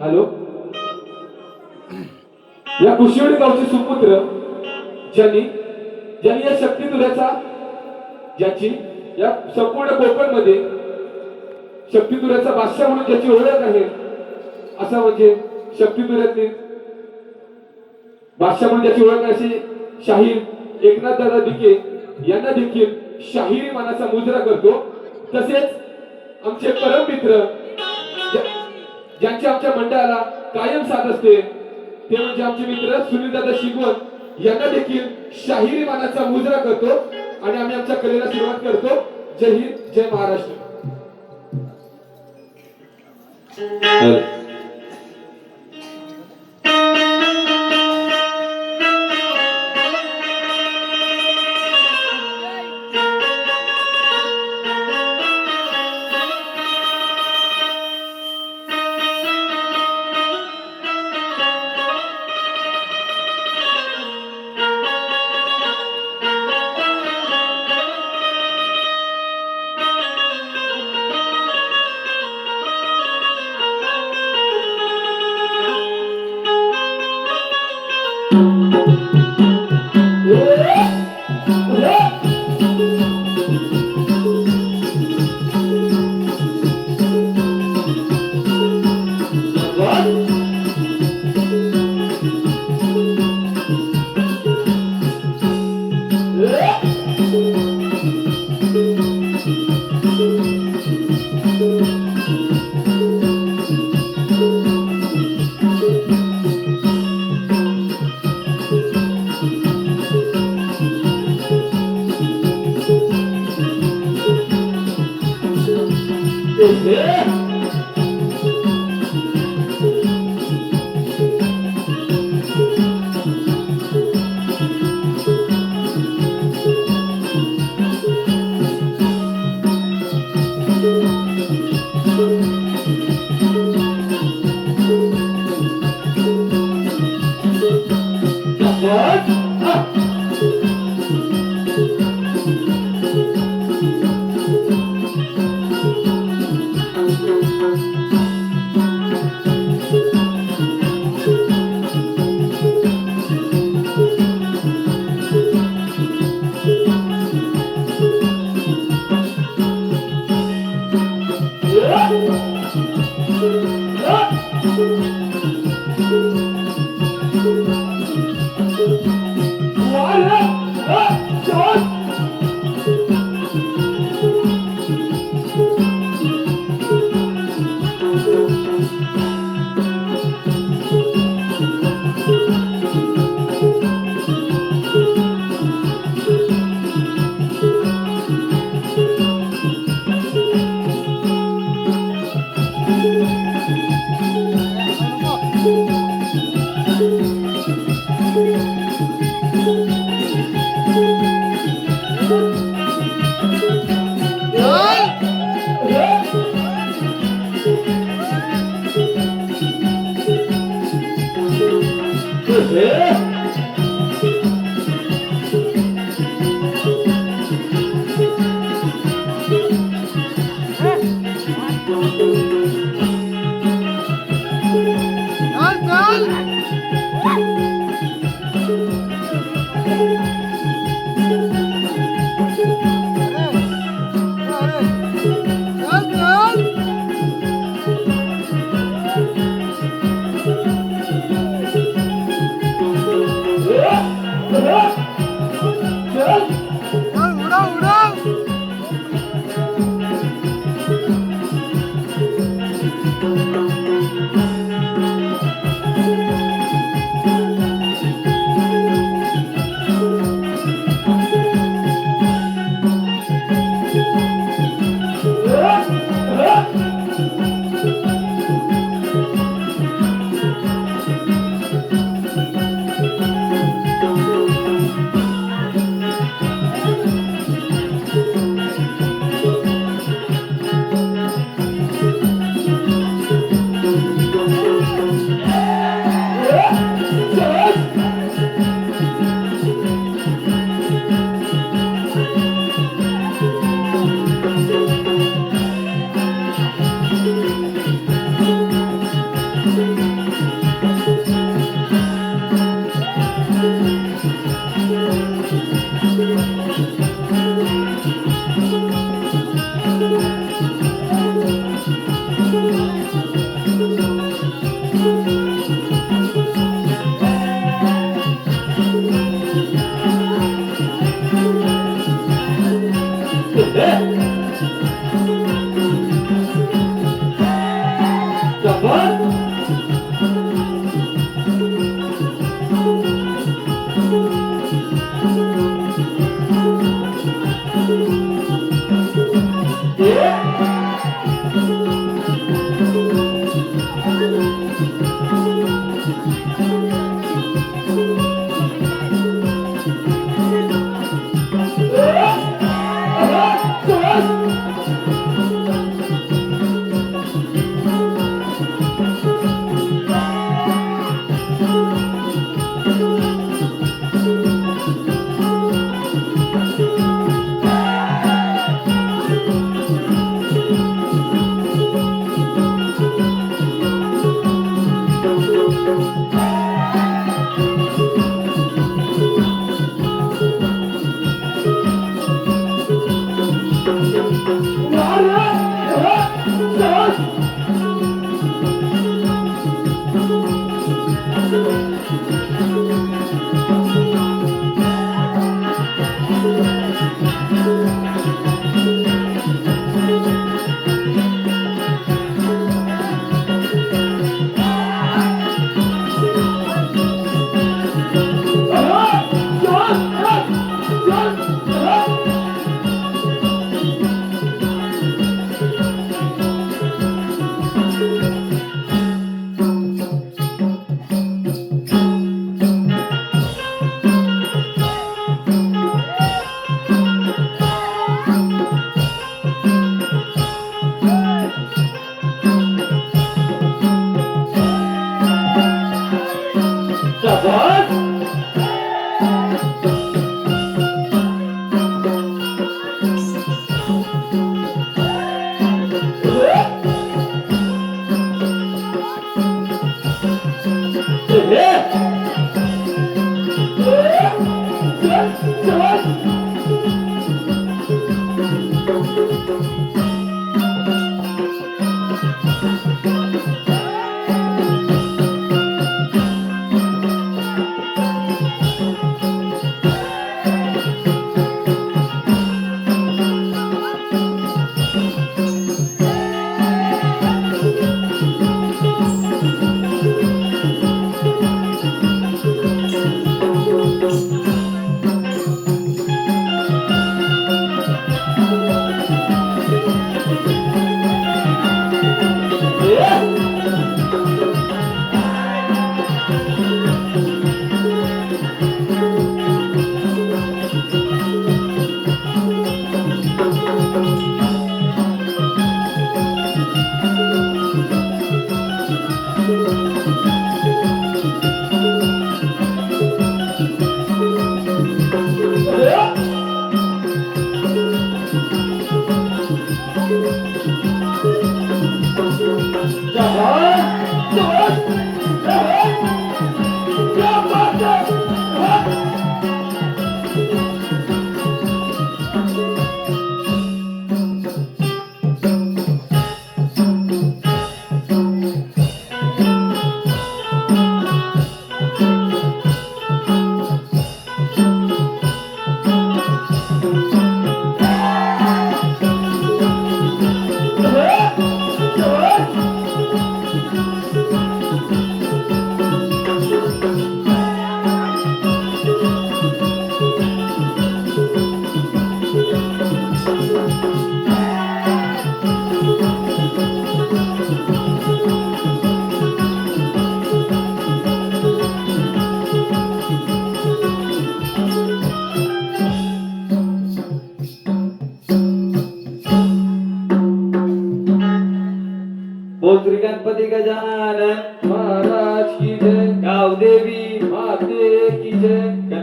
Hello? या कुशिवडी गावचे सुपुत्र ज्यांनी ज्यांनी या शक्ती तुल्याचा ज्याची या संपूर्ण कोकणमध्ये शक्ती तुल्याचा बादशाह म्हणून ज्याची ओळख आहे असा म्हणजे शक्ती तुल्यातली बादशाह म्हणून ज्याची ओळख आहे शाहीर एकनाथ दादा दिके यांना देखील शाहिरी मानाचा मुजरा करतो. तसेच आमचे परम मित्र ज्या- ज्यांची आमच्या मंडळाला कायम साथ असते ते म्हणजे आमचे मित्र सुनील दादा शिगवण यांना देखील शाहिरी मानाचा मुजरा करतो आणि आम्ही आमच्या कलेला सुरुवात करतो. जय हिंद जय Maharashtra. What? 九 Thank you.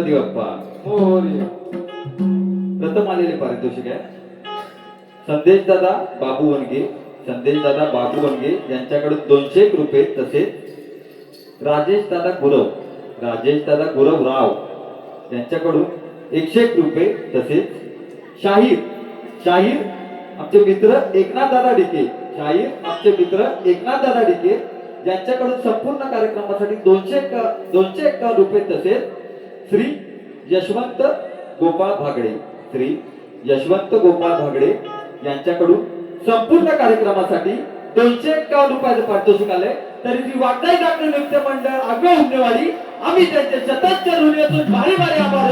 Ganpati Bappa. प्रथम आलेले पारितोषिक आहे. संदेश दादा बाबू वनगे. संदेश दादा बाबू वनगे यांच्याकडून दोनशे एक रुपये तसेच राजेश दादा गुरव राजेश दादा गुरव राव यांच्याकडून एकशे एक रुपये तसेच शाहीर शाहीर आमचे मित्र एकनाथ दादा डिके शाहीर आमचे मित्र एकनाथ दादा डिके यांच्याकडून संपूर्ण कार्यक्रमासाठी दोनशे दोनशे एकावन्न रुपये तसेच श्री यशवंत गोपाळ भागडे. श्री यशवंत गोपाळ भागडे यांच्याकडून संपूर्ण कार्यक्रमासाठी दोनशे एकावन्न रुपयाचं पारितोषिक आलंय. तरी ती वाटाई डाक्टर नृत्य मंडळ आग्रह उमनेवाडी आम्ही त्यांचे शतच्या ऋणातून भारी भारी आभार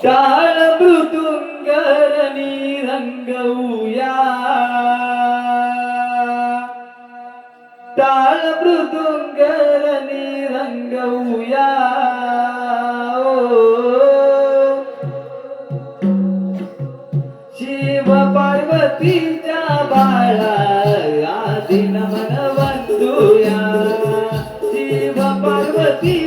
टाळ मृदुंगरणी रंगवूया टाळ मृदुंगरणी रंगवूया शिव पार्वतीच्या बाळा आधी नमन वंदूया शिव पार्वती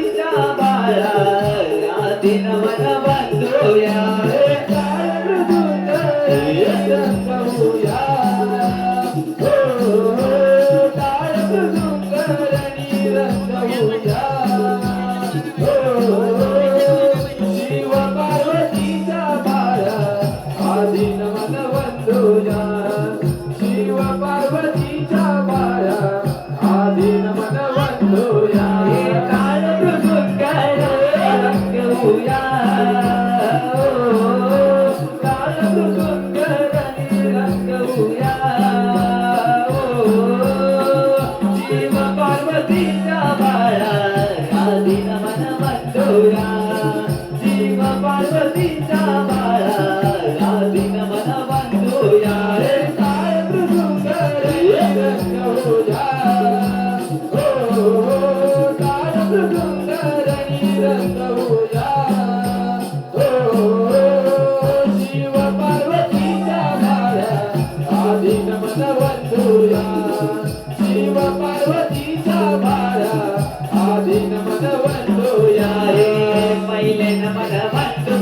ಭಗವಂತು ಯಾರೇ ಪೈಲೆ ನಮನ ಬಂದು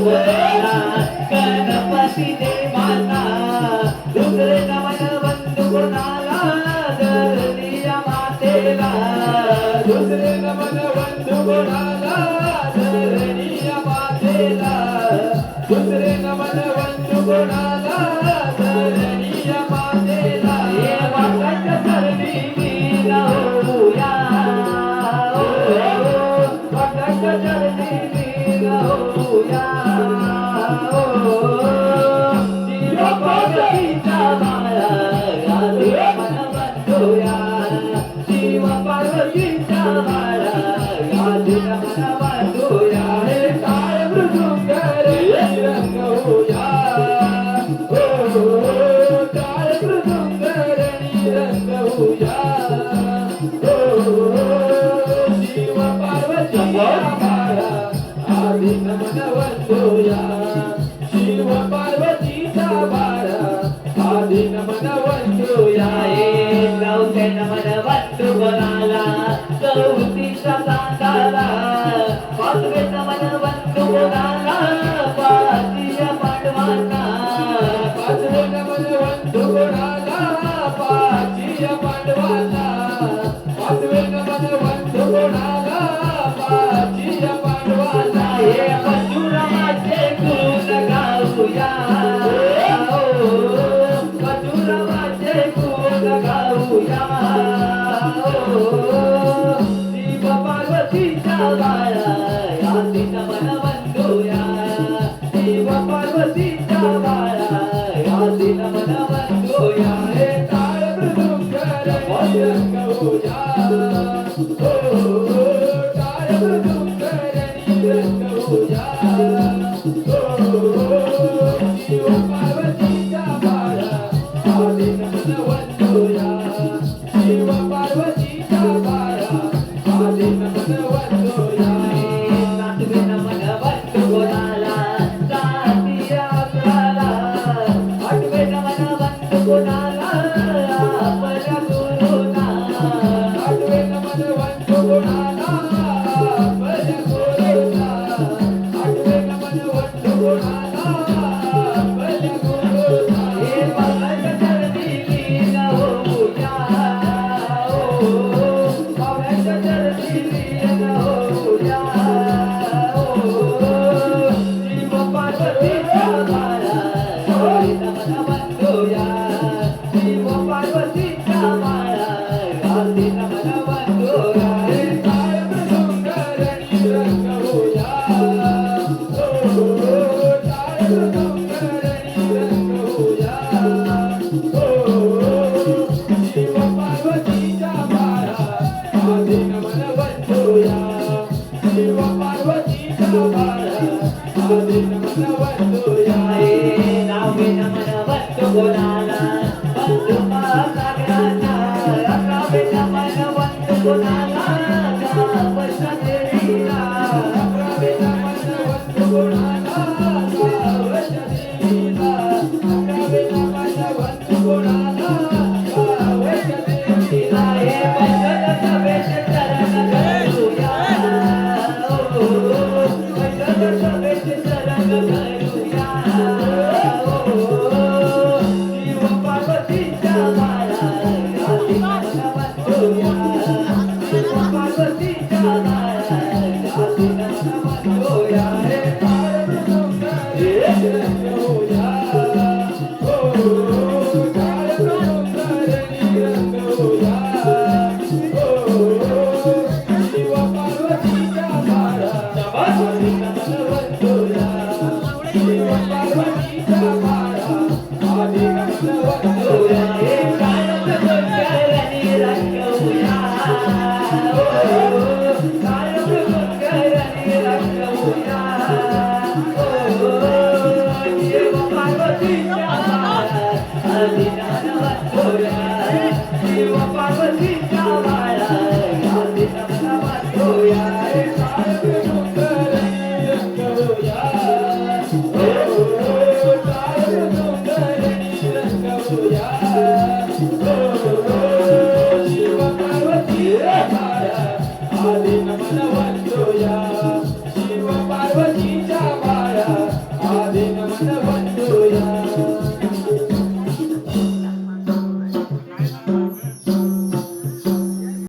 ಗಣಪತಿ ದೇವ Mm-hmm. पार्वतीचा बाळा आधी